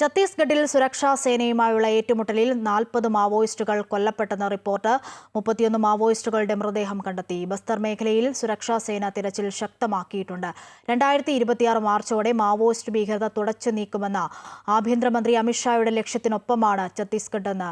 ഛത്തീസ്ഗഡിൽ സുരക്ഷാ സേനയുമായുള്ള ഏറ്റുമുട്ടലിൽ നാൽപ്പത് മാവോയിസ്റ്റുകൾ കൊല്ലപ്പെട്ടെന്ന റിപ്പോർട്ട് മുപ്പത്തിയൊന്ന് മാവോയിസ്റ്റുകളുടെ മൃതദേഹം കണ്ടെത്തി. ബസ്തർ മേഖലയിൽ സുരക്ഷാ സേന തിരച്ചിൽ ശക്തമാക്കിയിട്ടുണ്ട്. രണ്ടായിരത്തി ഇരുപത്തിയാറ് മാർച്ചോടെ മാവോയിസ്റ്റ് ഭീകരത തുടച്ചു നീക്കുമെന്ന ആഭ്യന്തരമന്ത്രി അമിത്ഷായുടെ ലക്ഷ്യത്തിനൊപ്പമാണ് ഛത്തീസ്ഗഡ് എന്ന്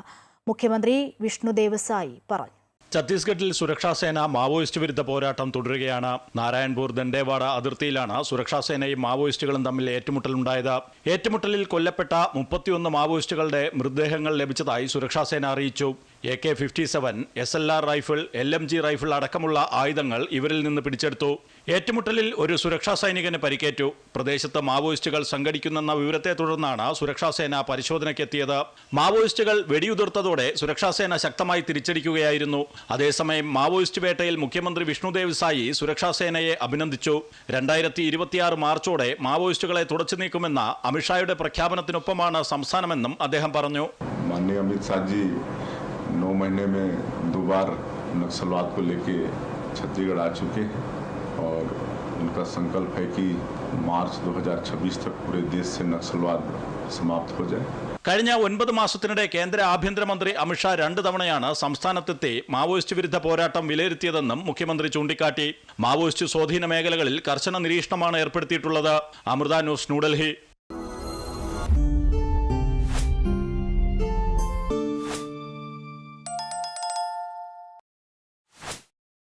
മുഖ്യമന്ത്രി വിഷ്ണുദേവ് സായി പറഞ്ഞു. ഛത്തീസ്ഗഡിൽ സുരക്ഷാസേന മാവോയിസ്റ്റ് വിരുദ്ധ പോരാട്ടം തുടരുകയാണ്. നാരായൺപൂർ ദണ്ഡേവാഡ അതിർത്തിയിലാണ് സുരക്ഷാസേനയും മാവോയിസ്റ്റുകളും തമ്മിൽ ഏറ്റുമുട്ടലുണ്ടായത്. ഏറ്റുമുട്ടലിൽ കൊല്ലപ്പെട്ട മുപ്പത്തിയൊന്ന് മാവോയിസ്റ്റുകളുടെ മൃതദേഹങ്ങൾ ലഭിച്ചതായി സുരക്ഷാസേന അറിയിച്ചു. A K fifty seven S L R rifle L M G rifle അടക്കമുള്ള ആയുധങ്ങൾ ഇവരിൽ നിന്ന് പിടിച്ചെടുത്തു. ഏറ്റുമുട്ടലിൽ ഒരു സുരക്ഷാ സൈനികന് പരിക്കേറ്റു. പ്രദേശത്ത് മാവോയിസ്റ്റുകൾ സംഘടിക്കുന്നെന്ന വിവരത്തെ തുടർന്നാണ് സുരക്ഷാസേന പരിശോധനയ്ക്കെത്തിയത്. മാവോയിസ്റ്റുകൾ വെടിയുതിർത്തതോടെ സുരക്ഷാസേന ശക്തമായി തിരിച്ചടിക്കുകയായിരുന്നു. അതേസമയം മാവോയിസ്റ്റ് വേട്ടയിൽ മുഖ്യമന്ത്രി വിഷ്ണുദേവ് സായി സുരക്ഷാസേനയെ അഭിനന്ദിച്ചു. രണ്ടായിരത്തി ഇരുപത്തിയാറ് മാർച്ചോടെ മാവോയിസ്റ്റുകളെ തുടച്ചു നീക്കുമെന്ന അമിത്ഷായുടെ പ്രഖ്യാപനത്തിനൊപ്പമാണ് സംസ്ഥാനമെന്നും അദ്ദേഹം പറഞ്ഞു. नौ महीने में दो बार नक्सलवाद को लेके छत्तीसगढ़ आ चुके हैं और उनका संकल्प है कि मार्च 2026 तक पूरे देश से नक्सलवाद समाप्त हो जाए കഴിഞ്ഞ ഒൻപത് മാസത്തിനിടെ കേന്ദ്ര ആഭ്യന്തരമന്ത്രി അമിത്ഷാ രണ്ട് തവണയാണ് സംസ്ഥാനത്തെത്തി മാവോയിസ്റ്റ് വിരുദ്ധ പോരാട്ടം വിലയിരുത്തിയതെന്നും മുഖ്യമന്ത്രി ചൂണ്ടിക്കാട്ടി മാവോയിസ്റ്റ് സ്വാധീന മേഖലകളിൽ കർശന നിരീക്ഷണമാണ് ഏർപ്പെടുത്തിയിട്ടുള്ളത് അമൃത ന്യൂസ് ന്യൂഡൽഹി